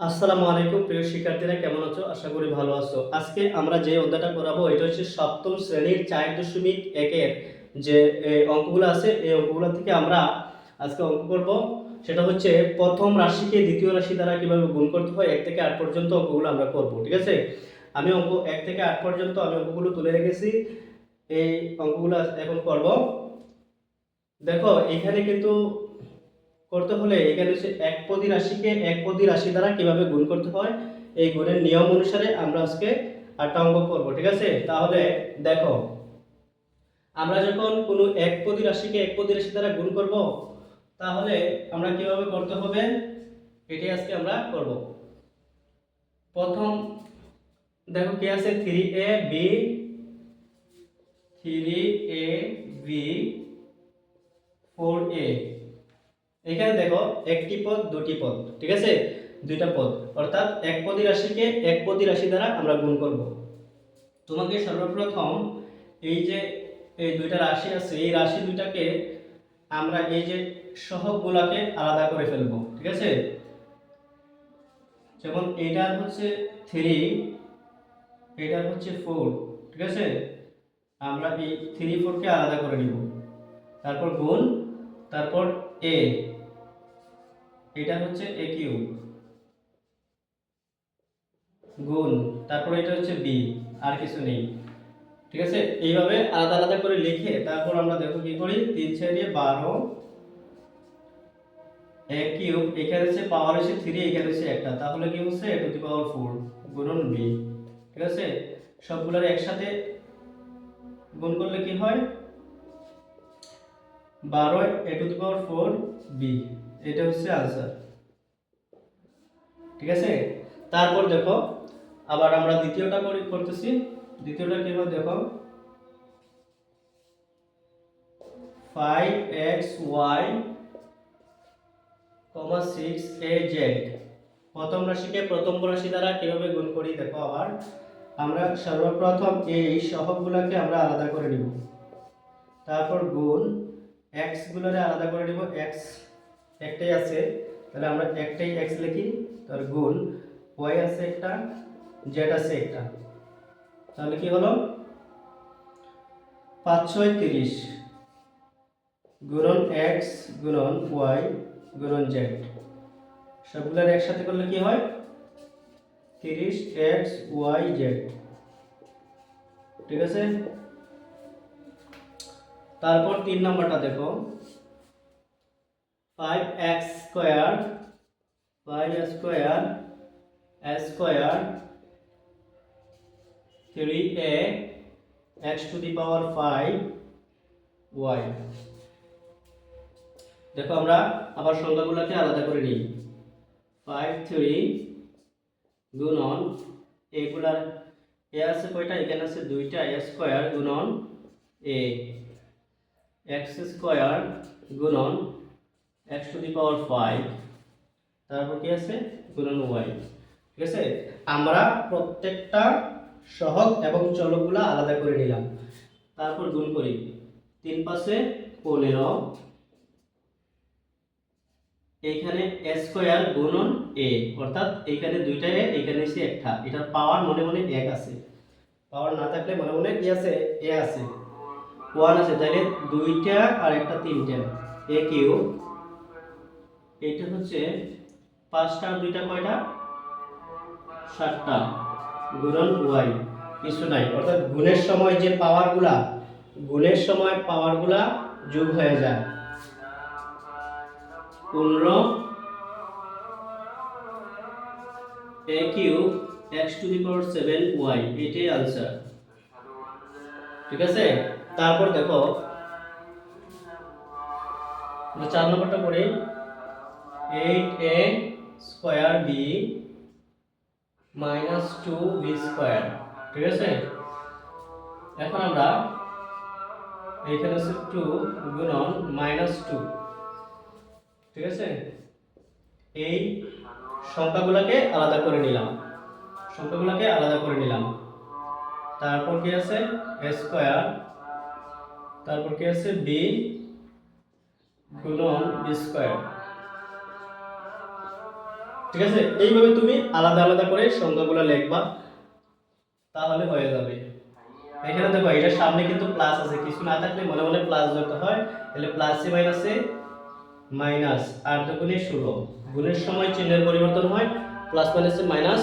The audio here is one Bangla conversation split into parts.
আসসালামু আলাইকুম, প্রিয় শিক্ষার্থীরা, কেমন আছো? আশা করি ভালো আছো। আজকে আমরা যে অধ্যায়টা করাবো, এটা হচ্ছে সপ্তম শ্রেণির চার দশমিক একের যে অঙ্কগুলো আছে, এই অঙ্কগুলো থেকে আমরা আজকে অঙ্ক করব। সেটা হচ্ছে প্রথম রাশিকে দ্বিতীয় রাশি দ্বারা কীভাবে গুণ করতে হয়, এক থেকে আট পর্যন্ত অঙ্কগুলো আমরা করব, ঠিক আছে? আমি অঙ্ক এক থেকে আট পর্যন্ত আমি অঙ্কগুলো তুলে রেখেছি। এই অঙ্কগুলো এখন করব। দেখো, এখানে কিন্তু করতে হলে এখানে হচ্ছে এক পদী রাশিকে এক পদী রাশি দ্বারা কীভাবে গুণ করতে হয়? এই গুণের নিয়ম অনুসারে আমরা আজকে আটটা অঙ্ক করব, ঠিক আছে? তাহলে দেখো, আমরা যখন কোনো এক পদী রাশিকে এক পদী রাশি দ্বারা গুণ করব, তাহলে আমরা কীভাবে করতে হবে? এটাই আজকে আমরা করব। প্রথম, দেখো কি আছে? Three a b, three a b, four a. এখানে দেখো একটি পদ, দুটি পদ, ঠিক আছে? দুইটা পদ। অর্থাৎ এক পদী রাশিকে এক পদী রাশি দ্বারা আমরা গুণ করব। তোমাকে সর্বপ্রথম এই যে এই দুইটা রাশি আছে, এই রাশি দুইটাকে আমরা এই যে সহগগুলাকে আলাদা করে ফেলব, ঠিক আছে? যেমন এইটার হচ্ছে থ্রি এইটার হচ্ছে ফোর ঠিক আছে? আমরা এই থ্রি ফোরকে আলাদা করে নিব। তারপর গুণ, তারপর এ এটা হচ্ছে এ কিউব। গুণ। তারপর এটা হচ্ছে বি আর কিছু নেই। ঠিক আছে? এইভাবে আলাদা আলাদা করে লিখে তারপর আমরা দেখো কি করি? তিন চারিয়ে বারো। এ কিউব, এখানে হচ্ছে পাওয়ার হচ্ছে থ্রি এখানে হচ্ছে একটা। তাহলে কি হচ্ছে? A to the power four গুণন বি ঠিক আছে? সবগুলোর একসাথে গুণ করলে কি হয়? বারো a to the power four b এটা হচ্ছে আনসার ঠিক আছে? তারপর দেখো, আবার আমরা দ্বিতীয়টা করি করতেছি। দ্বিতীয়টা কি হয় দেখো? Five x y comma six a z প্রথম রাশিকে প্রথম রাশি দ্বারা কীভাবে গুণ করি দেখো আবার। আমরা সর্বপ্রথম এই সহগগুলোকে আমরা আলাদা করে নিব। তারপর গুণ এক্স গুলোরে আলাদা করে নিব এক্স একটাই আছে, তাহলে আমরা একটাই এক্স লিখি তার গুণ ওয়াই আছে একটা জেড আছে একটা। তাহলে কি হলো? পাঁচ ছয় তিরিশ গুণন এক্স গুণন ওয়াই গুণন জেড সবগুলোর একসাথে করলে কি হয়? তিরিশ এক্স ওয়াই জেড ঠিক আছে? তারপর তিন নম্বরটা দেখো। Five x square five square square three a x to the power five y দেখো আমরা আবার সংখ্যাগুলোকে আলাদা করে নিই। ফাইভ থ্রি গুণন এগুলার, এ আছে কয়টা? এখানে আছে দুইটা। এ স্কোয়ার গুণন এ এক্স স্কোয়ার গুণন x to the power five তারপর কি আছে? গুণন ওয়াই ঠিক আছে? আমরা প্রত্যেকটা সহগ এবং চলকগুলো আলাদা করে নিলাম। তারপর গুণ করি। তিন পাশে পনেরো। এইখানে এ স্কোয়ার গুণন এ অর্থাৎ এইখানে দুইটা এ এইখানে এসে একটা। এটার পাওয়ার মনে মনে এক আছে। পাওয়ার না থাকলে মনে মনে কি আছে? এ আছে। ওয়ান আছে। তাহলে দুইটা আর একটা তিনটা। এ কিউ এটা হচ্ছে পাঁচটা, দুইটা, কয়টা? সাতটা। গুণন ওয়াই, কিছু নাই। অর্থাৎ গুণের সময় যে পাওয়ারগুলা, গুণের সময় পাওয়ারগুলা যোগ হয়ে যায়। পনেরো a q x to the power seven y এটাই আনসার ঠিক আছে? তারপর দেখো চার নম্বরটা পড়ে। 8 a square b minus two b square ঠিক আছে? এখন আমরা এখানে হচ্ছে টু গুণন মাইনাস টু ঠিক আছে? এই সংখ্যাগুলোকে আলাদা করে নিলাম। সংখ্যাগুলোকে আলাদা করে নিলাম। তারপর কি আছে? স্কোয়ার তারপর কি আছে? বি গুণন বি স্কোয়ার ঠিক আছে? এইভাবে তুমি আলাদা আলাদা করে সংখ্যাগুলো লিখবা, তাহলে হয়ে যাবে। এখানে দেখো, এটার সামনে কিন্তু প্লাস আছে। কিছু না থাকলে মনে মনে প্লাস ধরতে হয়। তাহলে প্লাসে মাইনাসে মাইনাস আর দুগুণে ষোলো গুণের সময় চিহ্নের পরিবর্তন হয়। প্লাস মাইনাসে মাইনাস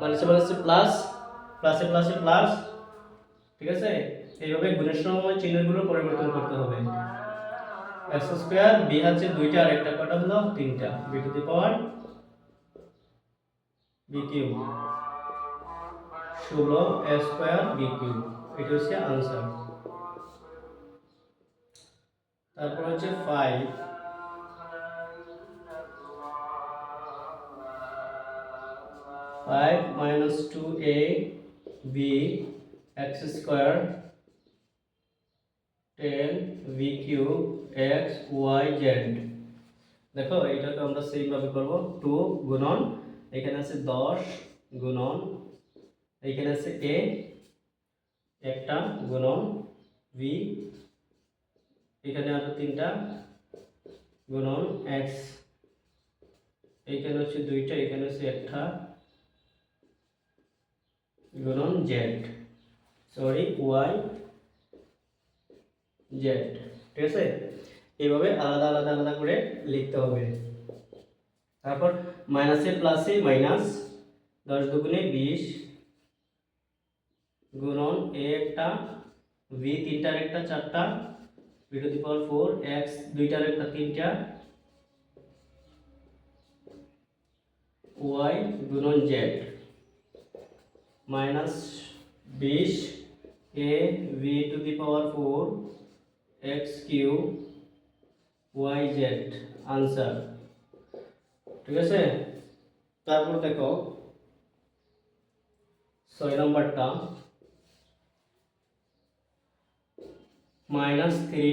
মাইনাসে মাইনাসে প্লাস প্লাসে প্লাসে প্লাস ঠিক আছে? এইভাবে গুণের সময় চিহ্নগুলোর পরিবর্তন করতে হবে। এক্স স্কোয়ার বি হচ্ছে দুইটা আর একটা কটা হলো তিনটা। B to the power b cube ষোলো স্কোয়ার বি কিউব এটা হচ্ছে আনসার তারপর হচ্ছে five five minus two a b x square ten v cube x y z দেখো এটাকে আমরা সেইভাবে করব। টু গুণন এখানে আছে দশ গুণন, এখানে আছে এ, একটা গুণন ভি এখানে আরও তিনটা গুণন এক্স এইখানে হচ্ছে দুইটা, এখানে হচ্ছে একটা গুণন জেড সরি ওয়াই জেড ঠিক আছে? এইভাবে আলাদা আলাদা আলাদা করে লিখতে হবে। তারপর মাইনাসে প্লাসে মাইনাস দশ দুগুণে বিশ গুণন এ একটা ভি তিনটার একটা চারটা v to the power four x দুইটার একটা তিনটা ওয়াই গুণন জেড মাইনাস বিশ a v to the power four x q y z answer ঠিক আছে? তারপর দেখো, ছয় নম্বরটা minus three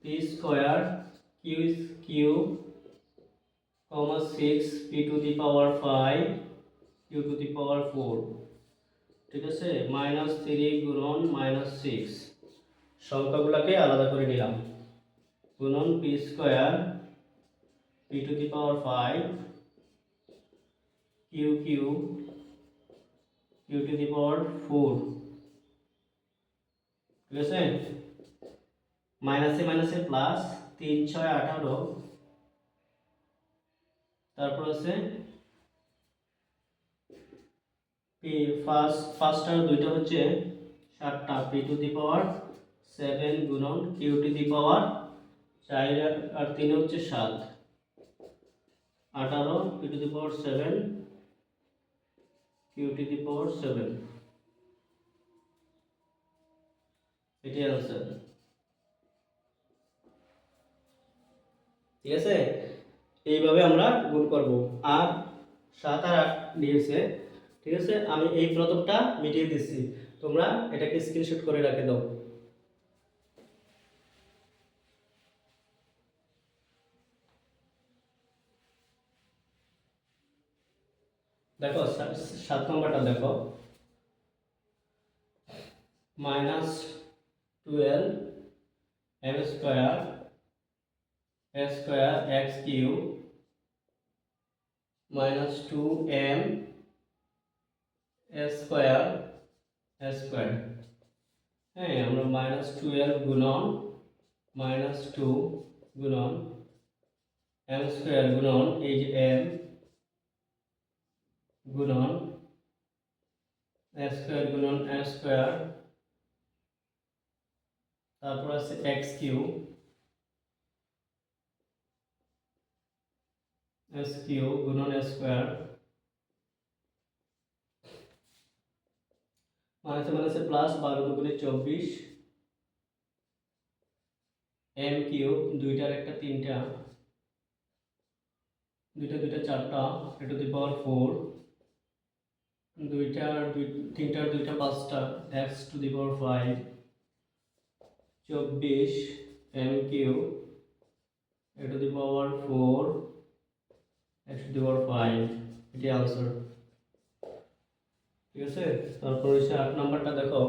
p square q q comma six p to the power five q to the power four ঠিক আছে? মাইনাস থ্রি গুণন মাইনাস সিক্স সংখ্যাগুলোকে আলাদা করে নিলাম। গুণন p square p to the power five q q q to the power four ঠিক আছে মাইনাসে মাইনাসে প্লাস তিন, ছয়, আঠারো। তারপর আছে পি ফার্স্ট ফার্স্ট আর দুইটা হচ্ছে সাতটা। P to the power seven গুণন কিউ টু দি পাওয়ার চার আর তিন হচ্ছে সাত। আঠারো p to the power seven q to the power seven এটি আনসার ঠিক আছে? এইভাবে আমরা গুণ করব। আর সাত আর আট দিয়েছে। ঠিক আছে? আমি এই প্রথমটা মিটিয়ে দিচ্ছি। তোমরা এটাকে স্ক্রিনশট করে রেখে দাও। দেখো সাত নম্বরটা দেখো। Minus twelve m square a square x q minus two m square square. হ্যাঁ আমরা মাইনাস টুয়েলভ গুণন, মাইনাস টু গুণন, এম স্কোয়ার গুণন, এই যে এম গুণন স্কোয়ার গুণন স্কোয়ার তারপর আছে এক্স কিউ এস কিউ গুণন স্কোয়ার মাইনাসে মাইনাসে প্লাস বারো দুগুণে চব্বিশ এম কিউ দুইটার একটা তিনটা, দুইটা দুইটা চারটা এ দি পাওয়ার ফোর দুইটার দুই তিনটার দুইটা, পাঁচটা x to the power five চব্বিশ m q a to the power four x to the power five এটি আনসার ঠিক আছে? তারপর হচ্ছে আট নাম্বারটা দেখো।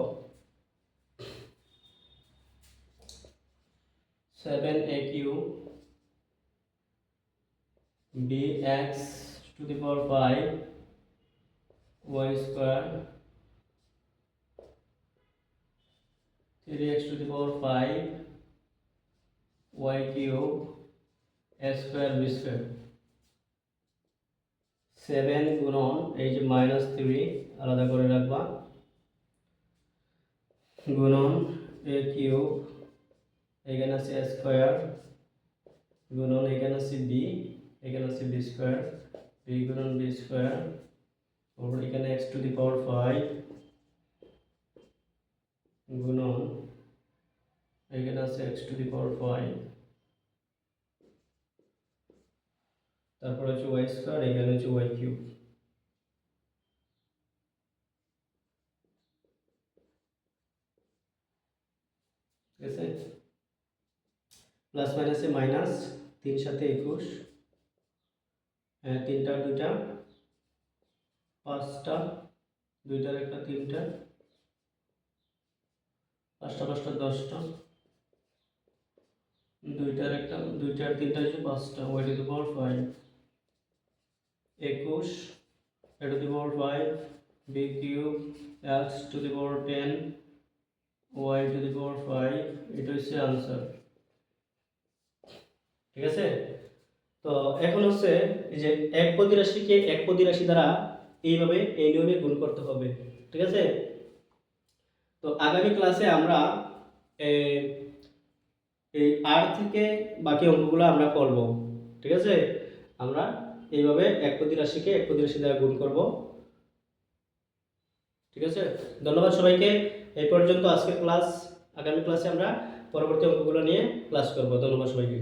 Seven a q b x to the power five square three x to the power five y cube a square b square seven গুণন এই যে মাইনাস থ্রি আলাদা করে রাখবা। গুণন এ কিউব এখানে আছে এ স্কোয়ার গুণন এখানে আছে বি এখানে আছে বি স্কোয়ার বি গুণন বি স্কোয়ার তারপর এখানে x to the power five গুণন এখানে আছে x to the power five তারপর হচ্ছে ওয়াই স্কোয়ার এখানে হচ্ছে ওয়াই কিউব ঠিক আছে? প্লাস মাইনাসে মাইনাস তিন সাথে একুশ। হ্যাঁ তিনটা দুইটা। পাঁচটা দুইটার একটা, তিনটা, পাঁচটা পাঁচটা, দশটা দুইটার একটা দুইটার তিনটা হচ্ছে পাঁচটা, y to the power five, একুশ, a to the power five, b cube, x to the power ten, y to the power five, এটা হচ্ছে আনসার। ঠিক আছে? তো এখন হচ্ছে এই যে এক পদি এক পদি রাশি দ্বারা এইভাবে, এই নিয়মে গুণ করতে হবে, ঠিক আছে? তো আগামী ক্লাসে আমরা এই আর থেকে বাকি অঙ্কগুলো আমরা করব, ঠিক আছে? আমরা এইভাবে এক পদি রাশিকে এক পদি রাশি দ্বারা গুণ করব, ঠিক আছে? ধন্যবাদ সবাইকে, এই পর্যন্ত আজকের ক্লাস আগামী ক্লাসে আমরা পরবর্তী অঙ্কগুলো নিয়ে ক্লাস করব, ধন্যবাদ সবাইকে।